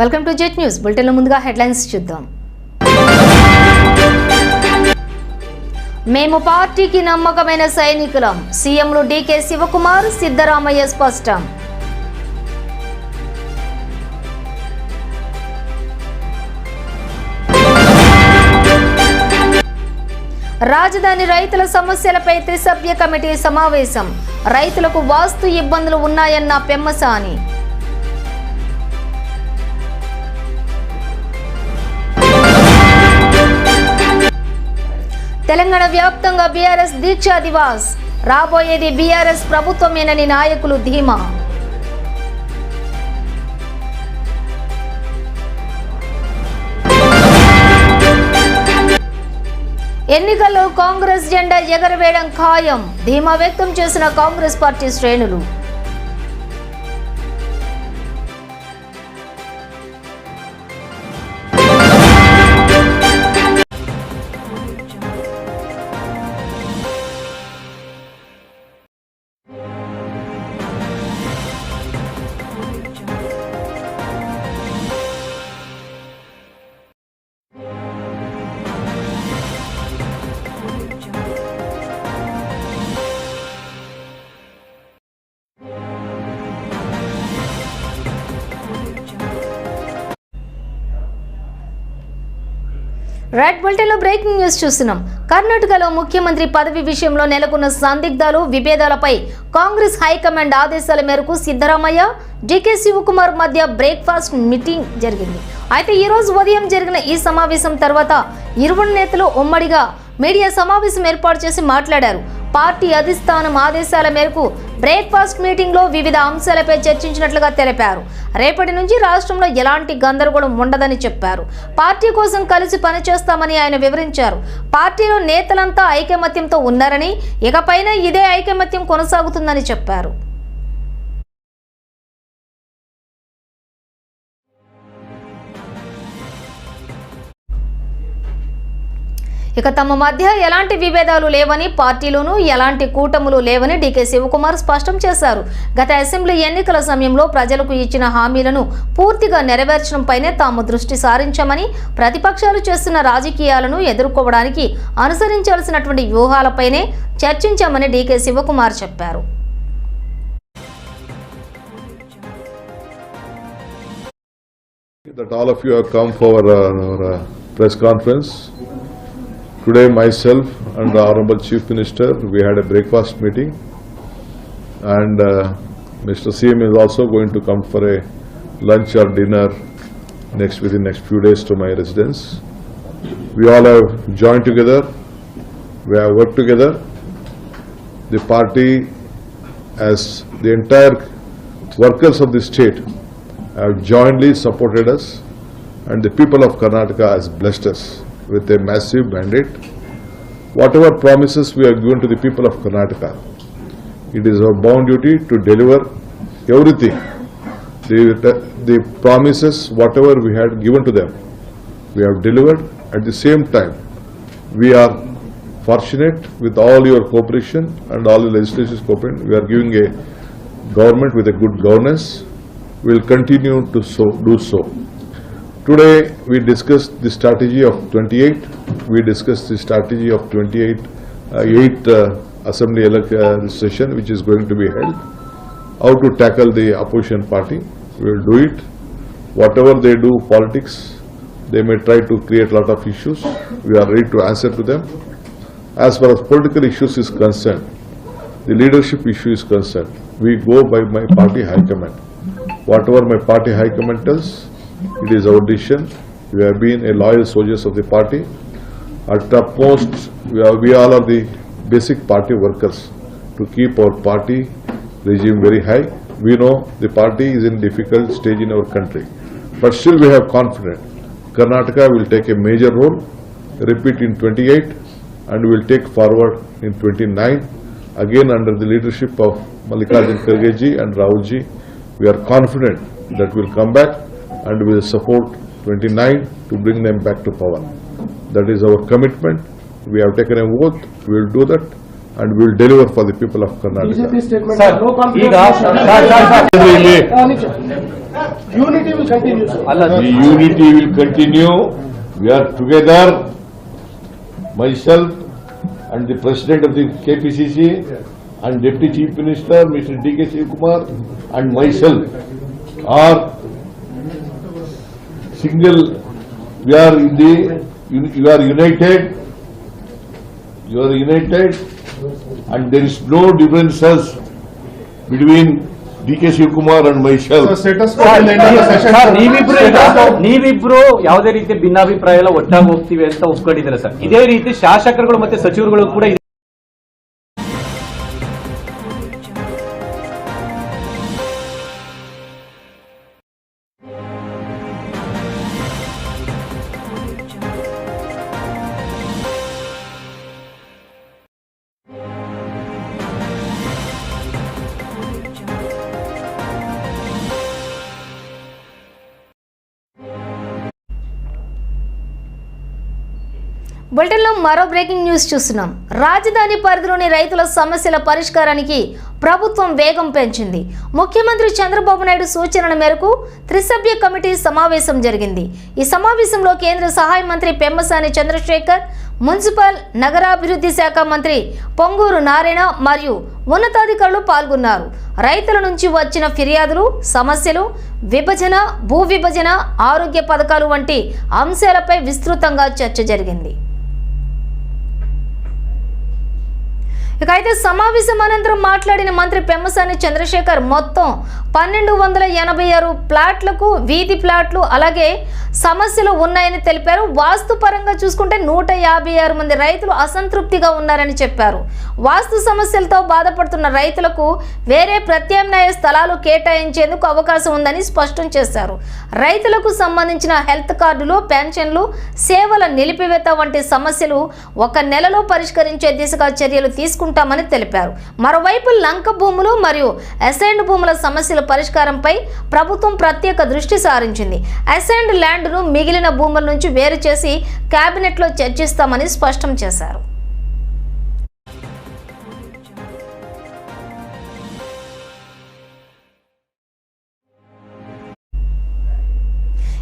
Welcome to jet news బులెటిన్లో ముందుగా headlines చూద్దాం. మేము పార్టీకి నమ్మకమైన సైనికులం. సీఎంలు డీకే శివకుమార్ సిద్ధరామయ్య స్పష్టం. రాజధాని రైతుల సమస్యలపై త్రిసభ్య కమిటీ సమావేశం. రైతులకు వాస్తు ఇబ్బందులు ఉన్నాయన్న పెమ్మసాని. తెలంగాణ వ్యాప్తంగా బీఆర్ఎస్ దీక్షా దివాస్. రాబోయేది బీఆర్ఎస్ ప్రభుత్వమేనని నాయకులు ధీమా. ఎన్నికల్లో కాంగ్రెస్ జెండా ఎగరవేయడం ఖాయం. ధీమా వ్యక్తం చేసిన కాంగ్రెస్ పార్టీ శ్రేణులు. రెడ్ బులెటిన్లో బ్రేకింగ్ న్యూస్ చూస్తున్నాం. కర్ణాటకలో ముఖ్యమంత్రి పదవి విషయంలో నెలకొన్న సందిగ్ధాలు విభేదాలపై కాంగ్రెస్ హైకమాండ్ ఆదేశాల మేరకు సిద్ధరామయ్య డికే శివకుమార్ మధ్య బ్రేక్ఫాస్ట్ మీటింగ్ జరిగింది. అయితే ఈరోజు ఉదయం జరిగిన ఈ సమావేశం తర్వాత ఇరువురు నేతలు ఉమ్మడిగా మీడియా సమావేశం ఏర్పాటు చేసి మాట్లాడారు. పార్టీ అధిష్టానం ఆదేశాల మేరకు బ్రేక్ఫాస్ట్ మీటింగ్లో వివిధ అంశాలపై చర్చించినట్లుగా తెలిపారు. రేపటి నుంచి రాష్ట్రంలో ఎలాంటి గందరగోళం ఉండదని చెప్పారు. పార్టీ కోసం కలిసి పనిచేస్తామని ఆయన వివరించారు. పార్టీలో నేతలంతా ఐకమత్యంతో ఉన్నారని ఇకపైన ఇదే ఐకమత్యం కొనసాగుతుందని చెప్పారు. ఇక తమ మధ్య ఎలాంటి విభేదాలు లేవని పార్టీలోనూ ఎలాంటి కూటములు లేవని డీకే శివకుమార్ స్పష్టం చేశారు గత అసెంబ్లీ ఎన్నికల సమయంలో ప్రజలకు ఇచ్చిన హామీలను పూర్తిగా నెరవేర్చడంపైనే తాము దృష్టి సారించామని ప్రతిపక్షాలు చేస్తున్న రాజకీయాలను ఎదుర్కోవడానికి అనుసరించాల్సినటువంటి వ్యూహాలపైనే చర్చించామని డీకే శివకుమార్ చెప్పారు that all of you have come for uh, our uh, press conference. Today, myself and the Honorable Chief Minister, we had a breakfast meeting. And uh, Mr. CM is also going to come for a lunch or dinner next, within next few days to my residence. We all have joined together, we have worked together. The party, as the entire workers of the state, have jointly supported us and the people of Karnataka has blessed us with a massive mandate. Whatever promises we have given to the people of Karnataka, it is our bound duty to deliver everything. The, the promises, whatever we had given to them, we have delivered. At the same time, we are fortunate with all your cooperation and all the legislature's cooperation. We are giving a government with a good governance We will continue to so, do so. Today, we discussed the strategy of 28, we discussed the strategy of 28, uh, 8 uh, assembly elec- uh, session which is going to be held, how to tackle the opposition party, we will do it. Whatever they do politics, they may try to create lot of issues, we are ready to answer to them. As far as political issues is concerned, the leadership issue is concerned, we go by my party high command. Whatever my party high command tells, it is our decision. We have been a loyal soldiers of the party. At topmost, we are, we all are the basic party workers to keep our party regime very high. We know the party is in difficult stage in our country. But still we have confidence. Karnataka will take a major role, repeat in 28 and will take forward in 29. Again under the leadership of Mallikarjun Kharge ji and Rahul ji, we are confident that we will come back and will support 29 to bring them back to power. That is our commitment. We have taken a vote, we will do that and we will deliver for the people of Karnataka. BJP statement, sir, no conflict. Unity will continue, sir. The unity will continue. We are together, myself and the President of the KPCC and Deputy Chief Minister, Mr. D.K. Kumar and myself are single, we are in the, you are united, you are united and there is no differences between D.K. Shivakumar and myself. status quo will end the session. Sir ನೀವಿಬ್ರು ಈಗ- ನೀವಿಬ್ರು ಯಾವುದೇ ರೀತಿ ಭಿನ್ನಾಭಿಪ್ರಾಯ ಎಲ್ಲ ಒಟ್ಟಾಗಿ ಹೋಗ್ತೀವಿ ಅಂತ ಒಪ್ಕೊಂಡಿದ್ದಾರೆ ಸರ್ ಇದೇ ರೀತಿ ಶಾಸಕರುಗಳು ಮತ್ತೆ ಸಚಿವರುಗಳು ಕೂಡ బులెటిన్లో మరో బ్రేకింగ్ న్యూస్ చూస్తున్నాం. రాజధాని పరిధిలోని రైతుల సమస్యల పరిష్కారానికి ప్రభుత్వం వేగం పెంచింది. ముఖ్యమంత్రి చంద్రబాబు నాయుడు సూచనల మేరకు త్రిసభ్య కమిటీ సమావేశం జరిగింది. ఈ సమావేశంలో కేంద్ర సహాయ మంత్రి పెమ్మసాని చంద్రశేఖర్ మున్సిపల్ నగరాభివృద్ధి శాఖ మంత్రి పొంగూరు నారాయణ మరియు ఉన్నతాధికారులు పాల్గొన్నారు. రైతుల నుంచి వచ్చిన ఫిర్యాదులు సమస్యలు విభజన భూ విభజన ఆరోగ్య పథకాలు వంటి అంశాలపై విస్తృతంగా చర్చ జరిగింది. ఇక అయితే సమావేశం అనంతరం మాట్లాడిన మంత్రి పెమ్మసాని చంద్రశేఖర్ మొత్తం పన్నెండు వందల ఎనభై ఆరు ప్లాట్లకు వీధి ప్లాట్లు అలాగే సమస్యలు ఉన్నాయని తెలిపారు. వాస్తుపరంగా చూసుకుంటే నూట యాభై ఆరు మంది రైతులు అసంతృప్తిగా ఉన్నారని చెప్పారు. వాస్తు సమస్యలతో బాధపడుతున్న రైతులకు వేరే ప్రత్యామ్నాయ స్థలాలు కేటాయించేందుకు అవకాశం ఉందని స్పష్టం చేశారు. రైతులకు సంబంధించిన హెల్త్ కార్డులు పెన్షన్లు సేవల నిలిపివేత వంటి సమస్యలు ఒక నెలలో పరిష్కరించే దిశగా చర్యలు తీసుకుంటామని తెలిపారు. మరోవైపు లంక భూములు మరియు అసైన్డ్ భూముల సమస్యలు పరిష్కారంపై ప్రభుత్వం ప్రత్యేక దృష్టి సారించింది. అసెండ్ ల్యాండ్ను మిగిలిన భూముల నుంచి వేరు చేసి కేబినెట్లో చర్చిస్తామని స్పష్టం చేశారు.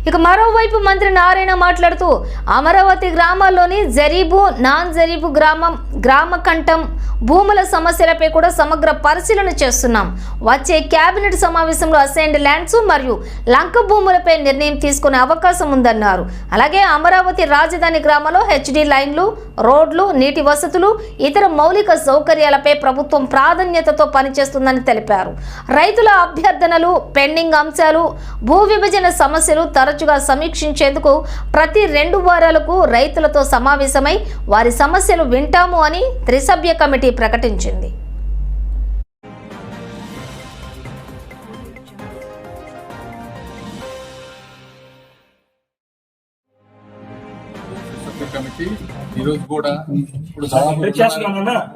ఇక మరోవైపు మంత్రి నారాయణ మాట్లాడుతూ అమరావతి గ్రామాల్లోని జరీబు నాన్ జరీబు గ్రామం గ్రామ కంఠం భూముల సమస్యలపై కూడా సమగ్ర పరిశీలన చేస్తున్నాం. వచ్చే కేబినెట్ సమావేశంలో అసైన్డ్ ల్యాండ్స్ మరియు లంక భూములపై నిర్ణయం తీసుకునే అవకాశం ఉందన్నారు. అలాగే అమరావతి రాజధాని గ్రామంలో హెచ్డి లైన్లు రోడ్లు నీటి వసతులు ఇతర మౌలిక సౌకర్యాలపై ప్రభుత్వం ప్రాధాన్యతతో పనిచేస్తుందని తెలిపారు. రైతుల అభ్యర్థనలు పెండింగ్ అంశాలు భూ విభజన సమస్యలు తరచుగా సమీక్షించేందుకు ప్రతి రెండు వారాలకు రైతులతో సమావేశమై వారి సమస్యలు వింటాము అని త్రిసభ్య కమిటీ ప్రకటించింది. సభ్య కమిటీ ఈరోజు కూడా ఇప్పుడు దాదాపు రెండున్నర-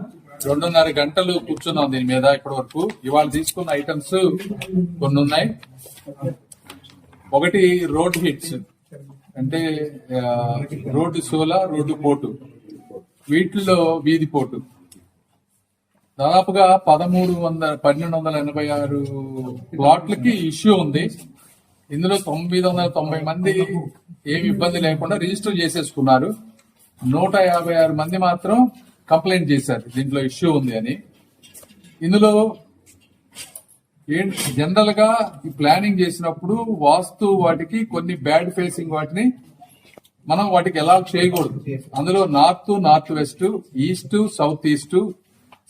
రెండున్నర గంటలు కూర్చున్నాం దీని మీద ఇప్పటి వరకు. ఇవాళ తీసుకున్న ఐటమ్స్ కొన్ని ఉన్నాయి. ఒకటి రోడ్ హిట్స్. అంటే రోడ్డు సోల రోడ్డు పోటు. వీటిల్లో వీధి పోటు. దాదాపుగా పదమూడు వందల పన్నెండు వందల ఎనభై ఆరు ప్లాట్లకి ఇష్యూ ఉంది. ఇందులో తొమ్మిది వందల తొంభై మంది ఏమి ఇబ్బంది లేకుండా రిజిస్టర్ చేసేసుకున్నారు. నూట యాభై ఆరు మంది మాత్రం కంప్లైంట్ చేశారు. దీంట్లో ఇష్యూ ఉంది అని. ఇందులో జనరల్గా ఈ ప్లానింగ్ చేసినప్పుడు వాస్తు వాటికి కొన్ని బ్యాడ్ ఫేసింగ్ వాటిని మనం వాటికి ఎలా చేయకూడదు. అందులో north north west east south east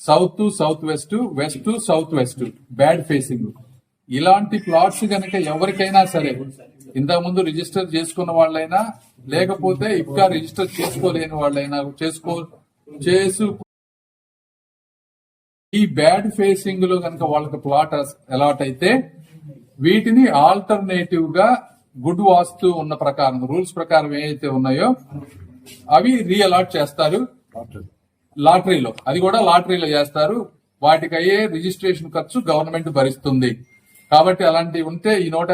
south south west west south west bad facing ఇలాంటి ప్లాట్స్ కనుక ఎవరికైనా సరే ఇంతకుముందు రిజిస్టర్ చేసుకున్న వాళ్ళైనా లేకపోతే ఇంకా రిజిస్టర్ చేసుకోలేని వాళ్ళైనా చేసుకో చేసు ఈ బ్యాడ్ ఫేసింగ్లో కనుక వాళ్ళకి ప్లాట్ అలాట్ అయితే వీటిని ఆల్టర్నేటివ్గా గుడ్ వాస్తు ఉన్న ప్రకారం రూల్స్ ప్రకారం ఏవైతే ఉన్నాయో అవి రీఅలాట్ చేస్తారు. లాటరీలో. అది కూడా లాటరీలో చేస్తారు. వాటికి అయ్యే రిజిస్ట్రేషన్ ఖర్చు గవర్నమెంట్ భరిస్తుంది. కాబట్టి అలాంటివి ఉంటే ఈ నూట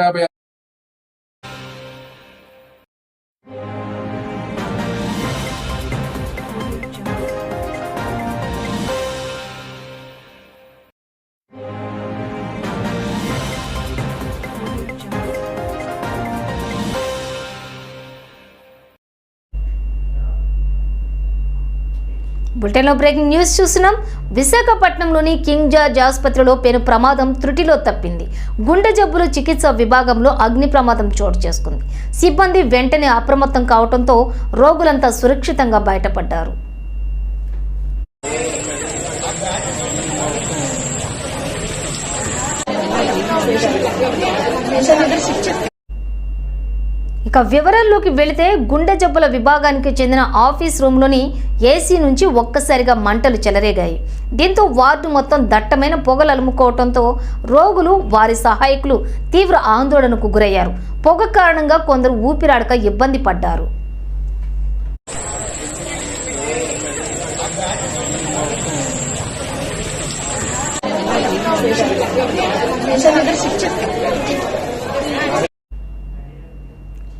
బులెటిన్లో బ్రేకింగ్ న్యూస్ చూస్తున్నాం. విశాఖపట్నంలోని కింగ్ జార్జ్ ఆసుపత్రిలో పెను ప్రమాదం త్రుటిలో తప్పింది. గుండె జబ్బుల చికిత్స విభాగంలో అగ్ని ప్రమాదం చోటు చేసుకుంది. సిబ్బంది వెంటనే అప్రమత్తం కావడంతో రోగులంతా సురక్షితంగా బయటపడ్డారు. ఇక వివరాల్లోకి వెళితే గుండె జబ్బుల విభాగానికి చెందిన ఆఫీస్ రూమ్లోని ఏసీ నుంచి ఒక్కసారిగా మంటలు చెలరేగాయి. దీంతో వార్డు మొత్తం దట్టమైన పొగలు అలుముకోవడంతో రోగులు వారి సహాయకులు తీవ్ర ఆందోళనకు గురయ్యారు. పొగ కారణంగా కొందరు ఊపిరాడక ఇబ్బంది పడ్డారు.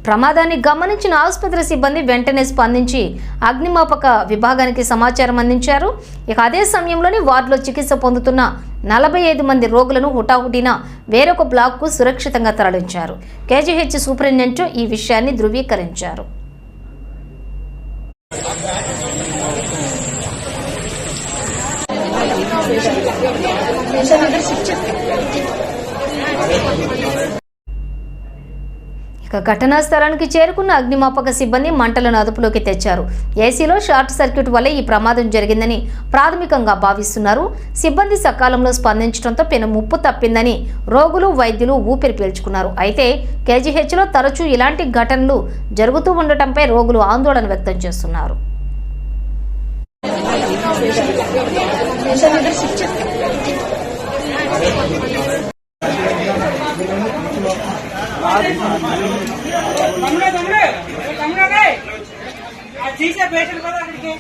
ప్రమాదాన్ని గమనించిన ఆసుపత్రి సిబ్బంది వెంటనే స్పందించి అగ్నిమాపక విభాగానికి సమాచారం అందించారు. ఇక అదే సమయంలోనే వార్డులో చికిత్స పొందుతున్న నలభై ఐదు మంది రోగులను హుటాహుటిన వేరొక బ్లాక్కు సురక్షితంగా తరలించారు. కేజీహెచ్ సూపరింటెండెంట్ ఈ విషయాన్ని ధృవీకరించారు. ఇక ఘటనా స్థలానికి చేరుకున్న అగ్నిమాపక సిబ్బంది మంటలను అదుపులోకి తెచ్చారు. ఏసీలో షార్ట్ సర్క్యూట్ వల్లే ఈ ప్రమాదం జరిగిందని ప్రాథమికంగా భావిస్తున్నారు. సిబ్బంది సకాలంలో స్పందించడంతో పెను ముప్పు తప్పిందని రోగులు వైద్యులు ఊపిరి పీల్చుకున్నారు. అయితే కేజీహెచ్లో తరచూ ఇలాంటి ఘటనలు జరుగుతూ ఉండటంపై రోగులు ఆందోళన వ్యక్తం చేస్తున్నారు. తమ్ముడే తమ్ముడే తమ్ముడే అది తీసే పేషెంట్ కదా అక్కడికి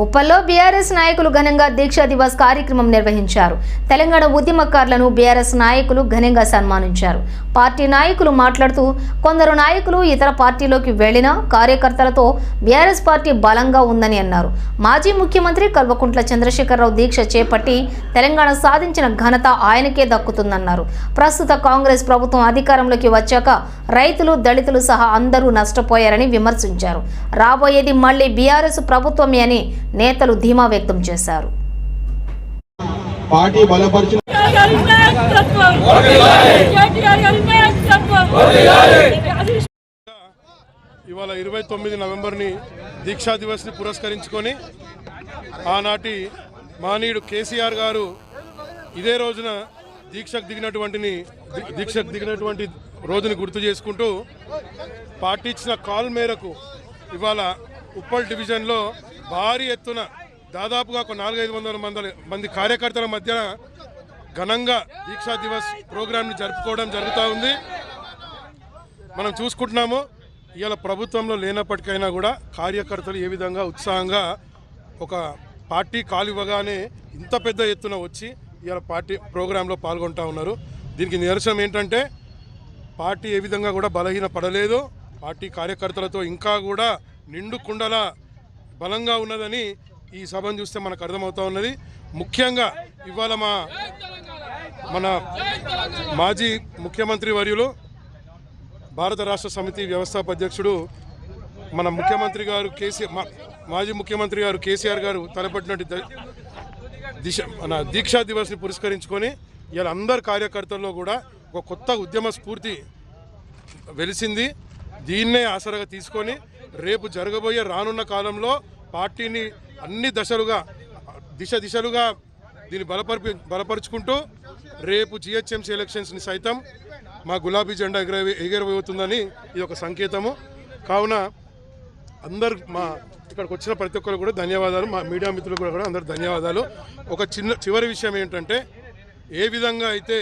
ఉప్పల్లో బీఆర్ఎస్ నాయకులు ఘనంగా దీక్షా దివస్ కార్యక్రమం నిర్వహించారు. తెలంగాణ ఉద్యమకారులను బీఆర్ఎస్ నాయకులు ఘనంగా సన్మానించారు. పార్టీ నాయకులు మాట్లాడుతూ కొందరు నాయకులు ఇతర పార్టీలోకి వెళ్ళినా కార్యకర్తలతో బీఆర్ఎస్ పార్టీ బలంగా ఉందని అన్నారు. మాజీ ముఖ్యమంత్రి కల్వకుంట్ల చంద్రశేఖరరావు దీక్ష చేపట్టి తెలంగాణ సాధించిన ఘనత ఆయనకే దక్కుతుందన్నారు. ప్రస్తుత కాంగ్రెస్ ప్రభుత్వం అధికారంలోకి వచ్చాక రైతులు దళితులు సహా అందరూ నష్టపోయారని విమర్శించారు. రాబోయేది మళ్ళీ బీఆర్ఎస్ ప్రభుత్వమే అని నేతలు ధీమా వ్యక్తం చేశారు. పార్టీ బలపరిచిన ఇవాళ ఇరవై తొమ్మిది నవంబర్ని దీక్షా దివస్ని పురస్కరించుకొని ఆనాటి మానీయుడు కేసీఆర్ గారు ఇదే రోజున దీక్షకు దిగినటువంటిని దీక్షకు దిగినటువంటి రోజుని గుర్తు చేసుకుంటూ పార్టీ ఇచ్చిన కాల్ మేరకు ఇవాళ ఉప్పల్ డివిజన్లో భారీ ఎత్తున దాదాపుగా ఒక నాలుగైదు వందల మంది మంది కార్యకర్తల మధ్య ఘనంగా దీక్షా దివస్ ప్రోగ్రాంని జరుపుకోవడం జరుగుతూ ఉంది. మనం చూసుకుంటున్నాము ఇవాళ ప్రభుత్వంలో లేనప్పటికైనా కూడా కార్యకర్తలు ఏ విధంగా ఉత్సాహంగా ఒక పార్టీ కాలివ్వగానే ఇంత పెద్ద ఎత్తున వచ్చి ఇవాళ పార్టీ ప్రోగ్రాంలో పాల్గొంటూ ఉన్నారు. దీనికి నిదర్శనం ఏంటంటే పార్టీ ఏ విధంగా కూడా బలహీన పడలేదు పార్టీ కార్యకర్తలతో ఇంకా కూడా నిండు కుండలా బలంగా ఉన్నదని ఈ సభను చూస్తే మనకు అర్థమవుతా ఉన్నది. ముఖ్యంగా ఇవాళ మా మన మాజీ ముఖ్యమంత్రి వర్యులు భారత రాష్ట్ర సమితి వ్యవస్థాపధ్యక్షుడు మన ముఖ్యమంత్రి గారు కేసీఆర్ మా- మాజీ ముఖ్యమంత్రి గారు కేసీఆర్ గారు తలపెట్టినటువంటి దిశ మన దీక్షా దివస్ని పురస్కరించుకొని ఇలా అందరు కార్యకర్తల్లో కూడా ఒక కొత్త ఉద్యమ స్ఫూర్తి వెలిసింది. దీన్నే ఆసరగా తీసుకొని రేపు జరగబోయే రానున్న కాలంలో పార్టీని అన్ని దశలుగా దిశ దిశలుగా దీన్ని బలపరిపి బలపరుచుకుంటూ రేపు జిహెచ్ఎంసీ ఎలక్షన్స్ని సైతం మా గులాబీ జెండా ఎగర ఎగరబోతుందని ఇది ఒక సంకేతము. కావున అందరు మా ఇక్కడికి వచ్చిన ప్రతి ఒక్కరు కూడా ధన్యవాదాలు. మా మీడియా మిత్రులు కూడా కూడా అందరు ధన్యవాదాలు. ఒక చిన్న చివరి విషయం ఏంటంటే ఏ విధంగా అయితే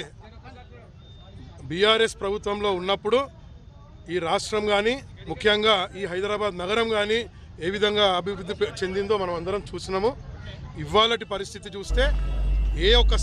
బీఆర్ఎస్ ప్రభుత్వంలో ఉన్నప్పుడు ఈ రాష్ట్రం కానీ ముఖ్యంగా ఈ హైదరాబాద్ నగరం కానీ ఏ విధంగా అభివృద్ధి చెందిందో మనం అందరం చూసినాము. ఇవాళటి పరిస్థితి చూస్తే ఏ ఒక్క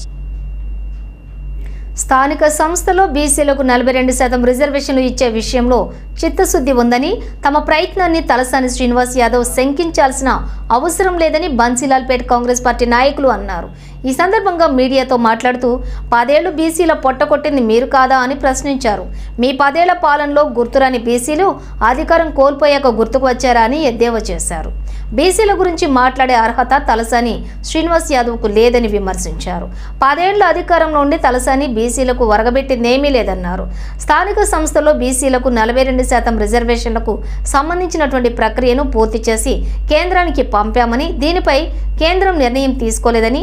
స్థానిక సంస్థలో బీసీలకు నలభై రెండు శాతం రిజర్వేషన్లు ఇచ్చే విషయంలో చిత్తశుద్ధి ఉందని తమ ప్రయత్నాన్ని తలసాని శ్రీనివాస్ యాదవ్ శంకించాల్సిన అవసరం లేదని బన్సీలాల్పేట్ కాంగ్రెస్ పార్టీ నాయకులు అన్నారు. ఈ సందర్భంగా మీడియాతో మాట్లాడుతూ పదేళ్ళు బీసీల పొట్టకొట్టింది మీరు కాదా? అని ప్రశ్నించారు. మీ పదేళ్ళ పాలనలో గుర్తురాని బీసీలు అధికారం కోల్పోయాక గుర్తుకు వచ్చారా? అని ఎద్దేవా చేశారు. బీసీల గురించి మాట్లాడే అర్హత తలసాని శ్రీనివాస్ యాదవ్కు లేదని విమర్శించారు. పదేళ్ళ అధికారంలో ఉండి తలసాని బీసీలకు వరగబెట్టిందేమీ లేదన్నారు. స్థానిక సంస్థలో బీసీలకు నలభై రెండు శాతం రిజర్వేషన్లకు సంబంధించినటువంటి ప్రక్రియను పూర్తి చేసి కేంద్రానికి పంపామని దీనిపై కేంద్రం నిర్ణయం తీసుకోలేదని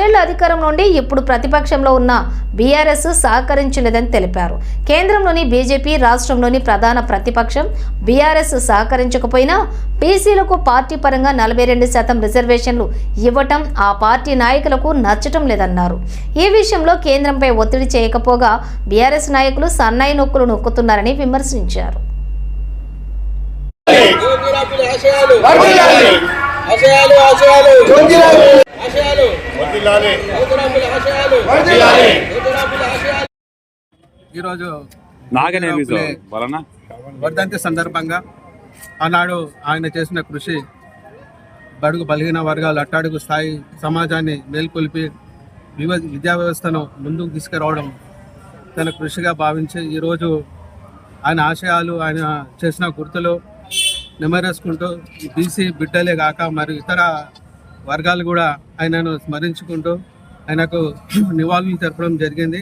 పదేళ్ళ అధికారం నుండి ఇప్పుడు ప్రతిపక్షంలో ఉన్న బీఆర్ఎస్ సహకరించలేదని తెలిపారు. కేంద్రంలోని బీజేపీ రాష్ట్రంలోని ప్రధాన ప్రతిపక్షం బీఆర్ఎస్ సహకరించకపోయినా బీసీలకు పార్టీ పరంగా నలభై రెండు శాతం రిజర్వేషన్లు ఇవ్వటం ఆ పార్టీ నాయకులకు నచ్చటం లేదన్నారు. ఈ విషయంలో కేంద్రంపై ఒత్తిడి చేయకపోగా బీఆర్ఎస్ నాయకులు సన్నాయి నొక్కులు నొక్కుతున్నారని విమర్శించారు. ఆశయాలు. ఆశయాలు. ఈరోజు నాగనేమి పులే వలన? వర్ధంతి సందర్భంగా ఆనాడు ఆయన చేసిన కృషి బడుగు బలహీన వర్గాలు అట్టాడుగు స్థాయి సమాజాన్ని మేల్కొల్పి వివ విద్యా వ్యవస్థను ముందుకు తీసుకురావడం తన కృషిగా భావించి ఈరోజు ఆయన ఆశయాలు ఆయన చేసిన గుర్తులు నెమరేసుకుంటూ బీసీ బిడ్డలే కాక మరి ఇతర వర్గాలు కూడా ఆయనను స్మరించుకుంటూ ఆయనకు నివాళులు తెరపడం జరిగింది.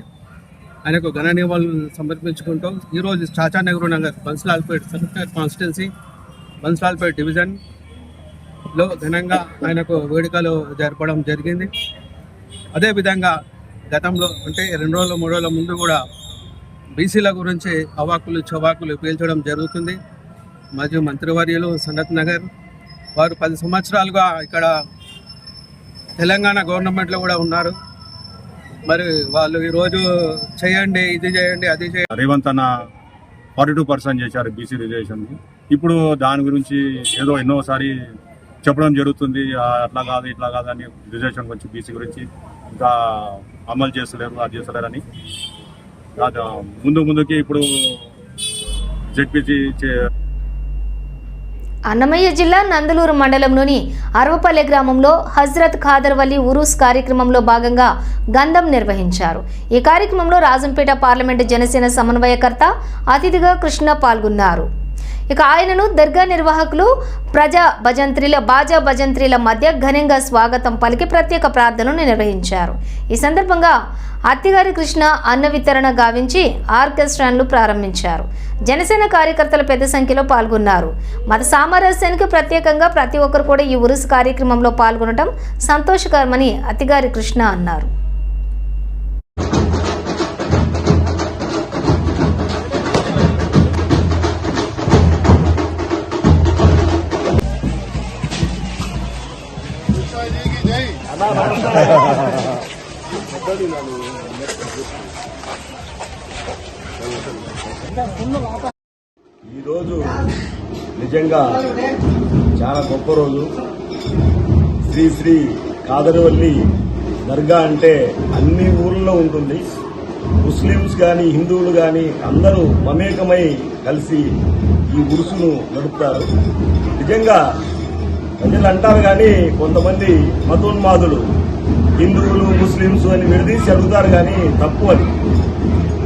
ఆయనకు ఘన నివాళులు సమర్పించుకుంటూ ఈరోజు చాచా నెహ్రూ నగర్ బన్స్లాల్పేట్ సెలెక్టర్ కాన్స్టిట్యున్సీ బన్స్లాల్పేట్ డివిజన్లో ఘనంగా ఆయనకు వేడుకలు జరపడం జరిగింది. అదేవిధంగా గతంలో అంటే రెండు రోజుల మూడు రోజుల ముందు కూడా బీసీల గురించి అవాకులు చవాకులు పీల్చడం జరుగుతుంది. మరియు మంత్రివర్యులు సనత్ నగర్ వారు పది సంవత్సరాలుగా ఇక్కడ తెలంగాణ గవర్నమెంట్లో కూడా ఉన్నారు. మరి వాళ్ళు ఈరోజు చేయండి ఇది చేయండి అది చేయండి. రేవంత్ అన్న ఫార్టీ టూ పర్సెంట్ చేశారు బీసీ రిజర్వేషన్. ఇప్పుడు దాని గురించి ఏదో ఎన్నోసారి చెప్పడం జరుగుతుంది. అట్లా కాదు ఇట్లా కాదు అని రిజర్వేషన్ గురించి బీసీ గురించి ఇంకా అమలు చేస్తలేరు అది చేస్తలేరని. ముందు ముందుకి ఇప్పుడు జెడ్పీసీ అన్నమయ్య జిల్లా నందలూరు మండలంలోని అరవపల్లె గ్రామంలో హజ్రత్ ఖాదర్వల్లి ఉరూస్ కార్యక్రమంలో భాగంగా గంధం నిర్వహించారు. ఈ కార్యక్రమంలో రాజంపేట పార్లమెంటు జనసేన సమన్వయకర్త అతిథిగా కృష్ణ పాల్గొన్నారు. ఇక ఆయనను దర్గా నిర్వాహకులు ప్రజా భజంత్రిల బాజా భజంత్రిల మధ్య ఘనంగా స్వాగతం పలికి ప్రత్యేక ప్రార్థనలు నిర్వహించారు. ఈ సందర్భంగా అత్తిగారి కృష్ణ అన్న వితరణ గావించి ఆర్కెస్ట్రాన్లు ప్రారంభించారు. జనసేన కార్యకర్తలు పెద్ద సంఖ్యలో పాల్గొన్నారు. మత సామరస్యానికి ప్రత్యేకంగా ప్రతి ఒక్కరు కూడా ఈ ఉరుసు కార్యక్రమంలో పాల్గొనడం సంతోషకరమని అత్తిగారి కృష్ణ అన్నారు. ఈరోజు నిజంగా చాలా గొప్ప రోజు. శ్రీ శ్రీ కాదరవల్లి దర్గా అంటే అన్ని ఊర్లలో ఉంటుంది. ముస్లిమ్స్ కానీ హిందువులు కానీ అందరూ మమేకమై కలిసి ఈ ఉరుసును నడుపుతారు. నిజంగా ప్రజలు అంటారు కానీ కొంతమంది మతోన్మాదులు హిందువులు ముస్లిమ్స్ అని విడదీసి అడుగుతారు కానీ తప్పు అది.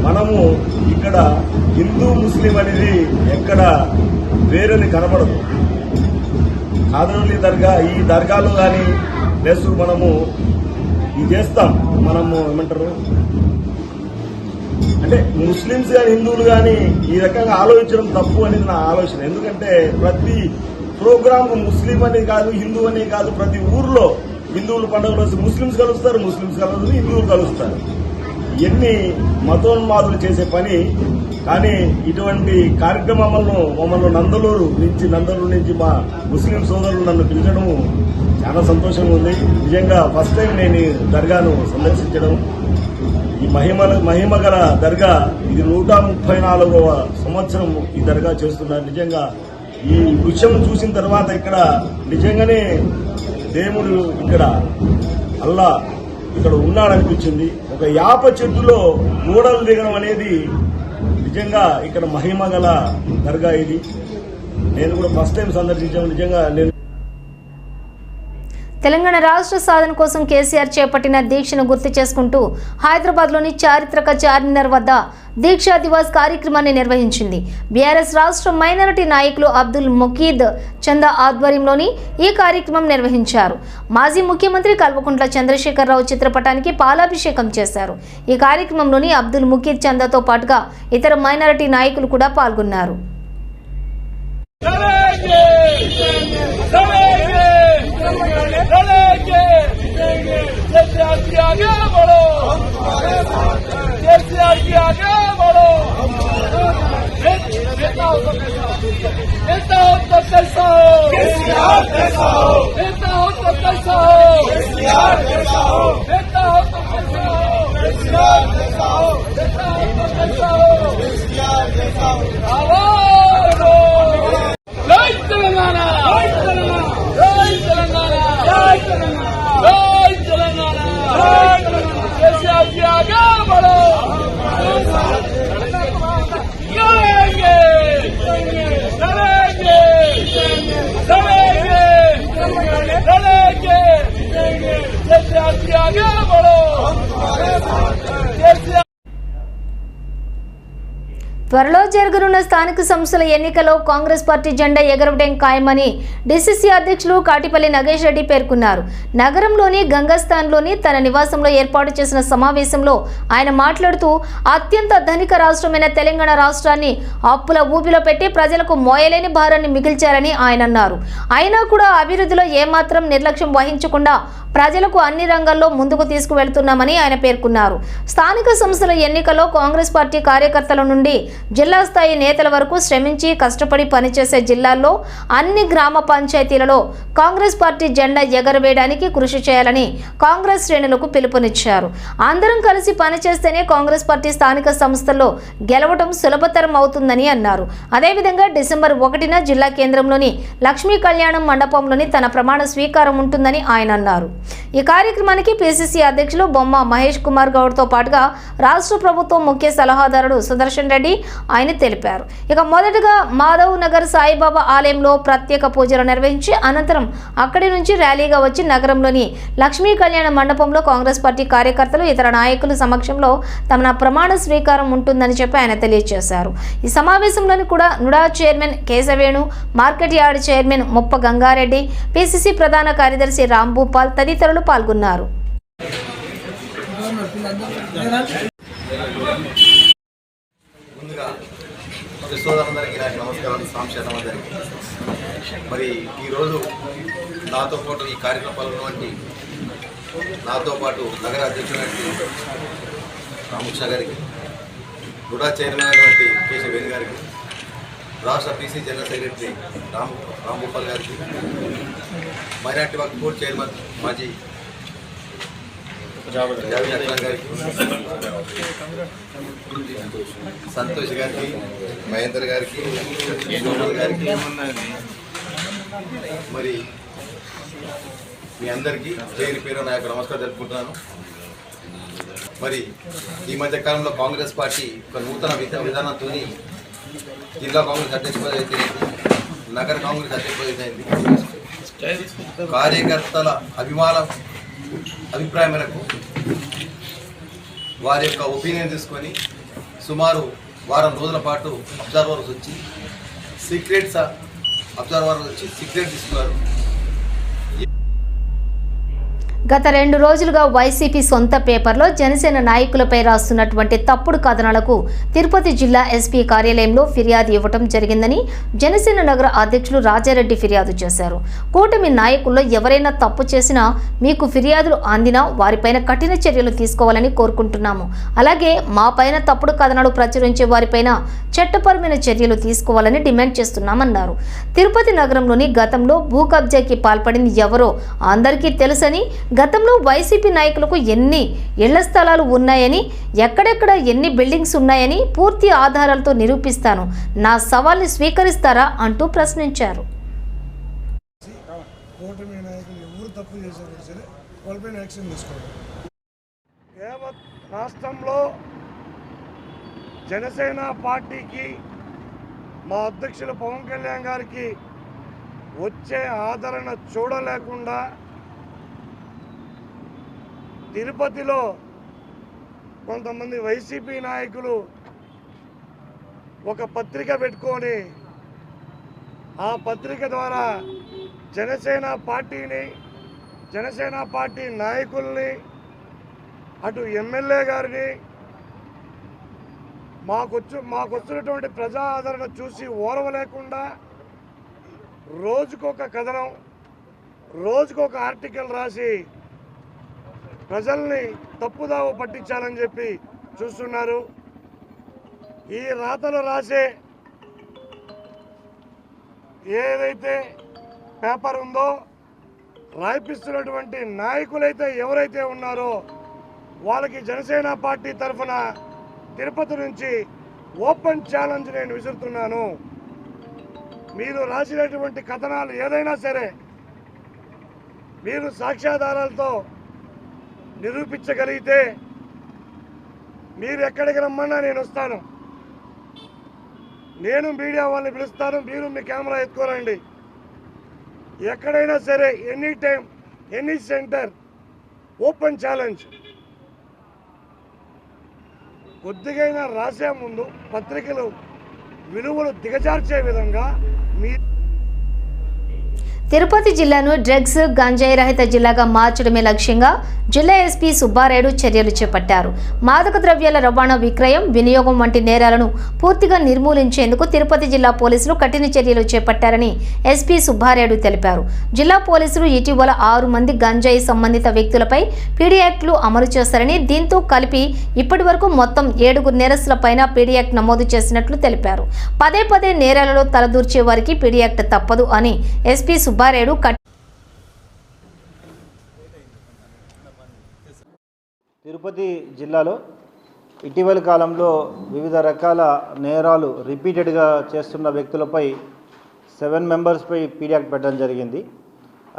మనము ఇక్కడ హిందూ ముస్లిం అనేది ఎక్కడ వేరని కనబడదు. కాదరవల్లి దర్గా ఈ దర్గాలో కానీ ప్లస్ మనము ఇది చేస్తాం. మనము ఏమంటారు? అంటే ముస్లిమ్స్ కానీ హిందువులు కానీ ఈ రకంగా ఆలోచించడం తప్పు అనేది నా ఆలోచన. ఎందుకంటే ప్రతి ప్రోగ్రామ్ ముస్లిం అనే కాదు హిందూ అని కాదు ప్రతి ఊర్లో హిందువులు పండుగ రోజు ముస్లిమ్స్ కలుస్తారు ముస్లిమ్స్ కలుస్తారు హిందువులు కలుస్తారు. ఎన్ని మతోన్మాదులు చేసే పని కానీ ఇటువంటి కార్యక్రమాలను మమ్మల్ని నందలూరు నుంచి నందలూరు నుంచి మా ముస్లిం సోదరులు నన్ను పిలిచడము చాలా సంతోషంగా ఉంది. నిజంగా ఫస్ట్ టైం నేను దర్గాను సందర్శించడం. ఈ మహిమల మహిమ గల దర్గా ఇది నూట ముప్పై నాలుగవ సంవత్సరం ఈ దర్గా చేస్తున్నారు. నిజంగా ఈ దృశ్యం చూసిన తర్వాత ఇక్కడ నిజంగానే దేవుడు ఇక్కడ అల్లా ఇక్కడ ఉన్నాడనిపించింది. ఒక యాప చెట్టులో గోడలు దిగడం అనేది నిజంగా ఇక్కడ మహిమ గల దర్గా ఇది. నేను కూడా ఫస్ట్ టైం సందర్శించాను. నిజంగా నేను తెలంగాణ రాష్ట్ర సాధన కోసం కేసీఆర్ చేపట్టిన దీక్షను గుర్తు చేసుకుంటూ హైదరాబాద్లోని చారిత్రక చార్మినార్ వద్ద దీక్షా దివాస్ కార్యక్రమాన్ని నిర్వహించింది. బీఆర్ఎస్ రాష్ట్ర మైనారిటీ నాయకులు అబ్దుల్ ముఖీద్ చందా ఆధ్వర్యంలోని ఈ కార్యక్రమం నిర్వహించారు. మాజీ ముఖ్యమంత్రి కల్వకుంట్ల చంద్రశేఖరరావు చిత్రపటానికి పాలాభిషేకం చేశారు. ఈ కార్యక్రమంలోని అబ్దుల్ ముఖీద్ చందాతో పాటుగా ఇతర మైనారిటీ నాయకులు కూడా పాల్గొన్నారు. Desahog! Desahog! త్వరలో జరగనున్న స్థానిక సంస్థల ఎన్నికల్లో కాంగ్రెస్ పార్టీ జెండా ఎగరవడం ఖాయమని డిసిసి అధ్యక్షులు కాటిపల్లి నగేష్ రెడ్డి పేర్కొన్నారు. నగరంలోని గంగాస్థాన్లోని తన నివాసంలో ఏర్పాటు చేసిన సమావేశంలో ఆయన మాట్లాడుతూ అత్యంత ధనిక రాష్ట్రమైన తెలంగాణ రాష్ట్రాన్ని అప్పుల ఊపిలో పెట్టి ప్రజలకు మోయలేని భారాన్ని మిగిల్చారని ఆయన అన్నారు. అయినా కూడా అభివృద్ధిలో ఏమాత్రం నిర్లక్ష్యం వహించకుండా ప్రజలకు అన్ని రంగాల్లో ముందుకు తీసుకువెళ్తున్నామని ఆయన పేర్కొన్నారు. స్థానిక సంస్థల ఎన్నికల్లో కాంగ్రెస్ పార్టీ కార్యకర్తల నుండి జిల్లా స్థాయి నేతల వరకు శ్రమించి కష్టపడి పనిచేసే జిల్లాల్లో అన్ని గ్రామ పంచాయతీలలో కాంగ్రెస్ పార్టీ జెండా ఎగరవేయడానికి కృషి చేయాలని కాంగ్రెస్ శ్రేణులకు పిలుపునిచ్చారు. అందరం కలిసి పనిచేస్తేనే కాంగ్రెస్ పార్టీ స్థానిక సంస్థల్లో గెలవడం సులభతరం అవుతుందని అన్నారు. అదేవిధంగా డిసెంబర్ ఒకటిన జిల్లా కేంద్రంలోని లక్ష్మీ కళ్యాణం మండపంలోని తన ప్రమాణ స్వీకారం ఉంటుందని ఆయన అన్నారు. ఈ కార్యక్రమానికి పిసిసి అధ్యక్షులు బొమ్మ మహేష్ కుమార్ గౌడ్తో పాటుగా రాష్ట్ర ప్రభుత్వం ముఖ్య సలహాదారుడు సుదర్శన్ రెడ్డి ఆయన తెలిపారు. ఇక మొదటగా మాధవ్ నగర్ సాయిబాబా ఆలయంలో ప్రత్యేక పూజలు నిర్వహించి అనంతరం అక్కడి నుంచి ర్యాలీగా వచ్చి నగరంలోని లక్ష్మీ కళ్యాణ మండపంలో కాంగ్రెస్ పార్టీ కార్యకర్తలు ఇతర నాయకుల సమక్షంలో తమ ప్రమాణ స్వీకారం ఉంటుందని చెప్పి ఆయన తెలియజేశారు. ఈ సమావేశంలోని కూడా NUDA chairman Keshavenu market yard chairman Muppa Gangareddy PCC ప్రధాన కార్యదర్శి రాంభూపాల్ తదితరులు పాల్గొన్నారు. ముందుగా నాకు నమస్కారాలు సాంక్షేతం మరి ఈరోజు నాతో పాటు ఈ కార్యక్రమం పాల్గొన్నటువంటి నాతో పాటు నగర అధ్యక్షుడైనటువంటి రామకృష్ణ గారికి గుడా చైర్మన్ అయినటువంటి కేశవ గారికి రాష్ట్ర PC general secretary Ram Ramgopal గారికి మైనార్టీ వర్క్ బోర్డు చైర్మన్ మాజీ గారికి సంతోష్ గారికి మహేందర్ గారికి గారికి మరి మీ అందరికీ పేరు పేరు నా యొక్క నమస్కారం జరుపుకుంటున్నాను మరి ఈ మధ్య కాలంలో కాంగ్రెస్ పార్టీ ఒక నూతన విధానంతో జిల్లా కాంగ్రెస్ అధ్యక్ష పదవి అయితే నగర కాంగ్రెస్ అధ్యక్ష పదవి అయింది. కార్యకర్తల అభిమాన అభిప్రాయం మేరకు వారి యొక్క ఒపీనియన్ తీసుకొని సుమారు వారం రోజుల పాటు అబ్జర్వర్స్ వచ్చి సీక్రెట్స్ అబ్జర్వర్స్ వచ్చి సీక్రెట్ తీసుకున్నారు. గత రెండు రోజులుగా వైసీపీ సొంత పేపర్లో జనసేన నాయకులపై రాస్తున్నటువంటి తప్పుడు కథనాలకు తిరుపతి జిల్లా ఎస్పీ కార్యాలయంలో ఫిర్యాదు ఇవ్వటం జరిగిందని జనసేన నగర అధ్యక్షులు రాజారెడ్డి ఫిర్యాదు చేశారు. కూటమి నాయకుల్లో ఎవరైనా తప్పు చేసినా మీకు ఫిర్యాదులు అందినా వారిపైన కఠిన చర్యలు తీసుకోవాలని కోరుకుంటున్నాము. అలాగే మా పైన తప్పుడు కథనాలు ప్రచురించే వారిపైన చట్టపరమైన చర్యలు తీసుకోవాలని డిమాండ్ చేస్తున్నామన్నారు. తిరుపతి నగరంలోని గతంలో భూ కబ్జాకి పాల్పడింది ఎవరో అందరికీ తెలుసని గతంలో వైసీపీ నాయకులకు ఎన్ని ఇళ్ళ స్థలాలు ఉన్నాయని ఎక్కడెక్కడ ఎన్ని బిల్డింగ్స్ ఉన్నాయని పూర్తి ఆధారాలతో నిరూపిస్తాను. నా సవాల్ని స్వీకరిస్తారా అంటూ ప్రశ్నించారు. రాష్ట్రంలో జనసేన పార్టీకి మా అధ్యక్షులు పవన్ కళ్యాణ్ గారికి వచ్చే ఆదరణ చూడలేకుండా తిరుపతిలో కొంతమంది వైసీపీ నాయకులు ఒక పత్రిక పెట్టుకొని ఆ పత్రిక ద్వారా జనసేన పార్టీని జనసేన పార్టీ నాయకుల్ని అటు ఎమ్మెల్యే గారిని మాకొచ్చు మాకొచ్చినటువంటి ప్రజా ఆదరణ చూసి ఓర్వలేకుండా రోజుకొక కథనం రోజుకొక ఆర్టికల్ రాసి ప్రజల్ని తప్పుదావ పట్టించాలని చెప్పి చూస్తున్నారు. ఈ రాతలు రాసే ఏదైతే పేపర్ ఉందో రాయిపిస్తున్నటువంటి నాయకులైతే ఎవరైతే ఉన్నారో వాళ్ళకి జనసేన పార్టీ తరఫున తిరుపతి నుంచి ఓపెన్ ఛాలెంజ్ నేను విసురుతున్నాను. మీరు రాసినటువంటి కథనాలు ఏదైనా సరే మీరు సాక్ష్యాధారాలతో నిరూపించగలిగితే మీరు ఎక్కడికి రమ్మన్నా నేను వస్తాను. నేను మీడియా వాళ్ళని పిలుస్తాను మీరు మీ కెమెరా ఎత్తుకోరండి. ఎక్కడైనా సరే any time any centre open challenge. కొద్దిగైనా రాసే ముందు పత్రికలు విలువలు దిగజార్చే విధంగా మీ తిరుపతి జిల్లాను డ్రగ్స్ గంజాయి రహిత జిల్లాగా మార్చడమే లక్ష్యంగా జిల్లా ఎస్పీ సుబ్బారాయుడు చర్యలు చేపట్టారు. మాదక ద్రవ్యాల రవాణా విక్రయం వినియోగం వంటి నేరాలను పూర్తిగా నిర్మూలించేందుకు తిరుపతి జిల్లా పోలీసులు కఠిన చర్యలు చేపట్టారని ఎస్పీ సుబ్బారాయుడు తెలిపారు. జిల్లా పోలీసులు ఇటీవల ఆరు మంది గంజాయి సంబంధిత వ్యక్తులపై పీడీయాక్ట్లు అమలు చేస్తారని దీంతో కలిపి ఇప్పటి వరకు మొత్తం ఏడుగురు నేరస్తులపైన పీడీయాక్ట్ నమోదు చేసినట్లు తెలిపారు. పదే పదే నేరాలలో తలదూర్చే వారికి పీడీయాక్ట్ తప్పదు అని ఎస్పీ సుబ్బారాయుడు కట్ తిరుపతి జిల్లాలో ఇటీవలి కాలంలో వివిధ రకాల నేరాలు రిపీటెడ్గా చేస్తున్న వ్యక్తులపై సెవెన్ మెంబర్స్పై పీడియాక్ట్ పెట్టడం జరిగింది.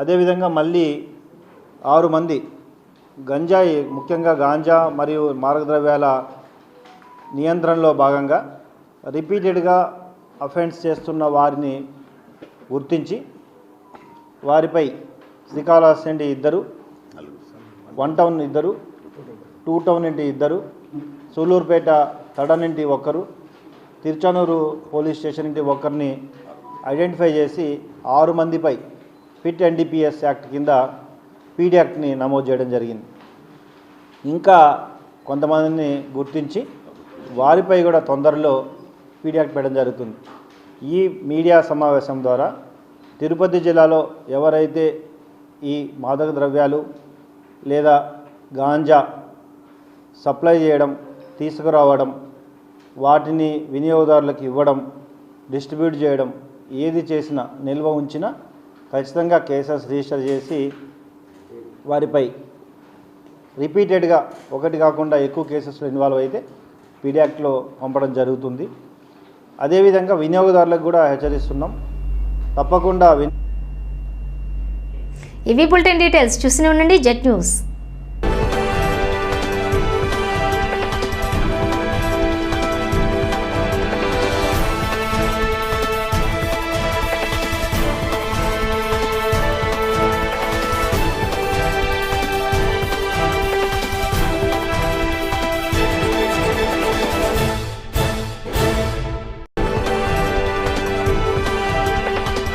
అదేవిధంగా మళ్ళీ ఆరు మంది గంజాయి ముఖ్యంగా గాంజా మరియు మార్గద్రవ్యాల నియంత్రణలో భాగంగా రిపీటెడ్గా అఫెన్స్ చేస్తున్న వారిని గుర్తించి వారిపై శ్రీకాళహస్తి నుండి ఇద్దరు వన్ టౌన్ ఇద్దరు టూ టౌన్ నుండి ఇద్దరు సూలూరుపేట తడ నుండి ఒకరు తిరుచానూరు పోలీస్ స్టేషన్ నుండి ఒకరిని ఐడెంటిఫై చేసి ఆరు మందిపై ఫిట్ ఎన్డీపీఎస్ యాక్ట్ కింద పీడీ యాక్ట్ని నమోదు చేయడం జరిగింది. ఇంకా కొంతమందిని గుర్తించి వారిపై కూడా తొందరలో పీడీ యాక్ట్ పెట్టడం జరుగుతుంది. ఈ మీడియా సమావేశం ద్వారా తిరుపతి జిల్లాలో ఎవరైతే ఈ మాదక ద్రవ్యాలు లేదా గాంజా సప్లై చేయడం తీసుకురావడం వాటిని వినియోగదారులకు ఇవ్వడం డిస్ట్రిబ్యూట్ చేయడం ఏది చేసినా నిల్వ ఉంచినా ఖచ్చితంగా కేసెస్ రిజిస్టర్ చేసి వారిపై రిపీటెడ్గా ఒకటి కాకుండా ఎక్కువ కేసెస్లో ఇన్వాల్వ్ అయితే పీడియాక్ట్లో పంపడం జరుగుతుంది. అదేవిధంగా వినియోగదారులకు కూడా హెచ్చరిస్తున్నాం. తప్పకుండా ఇవి బులెటిన్ డీటెయిల్స్. చూస్తూనే ఉండండి జెట్ న్యూస్.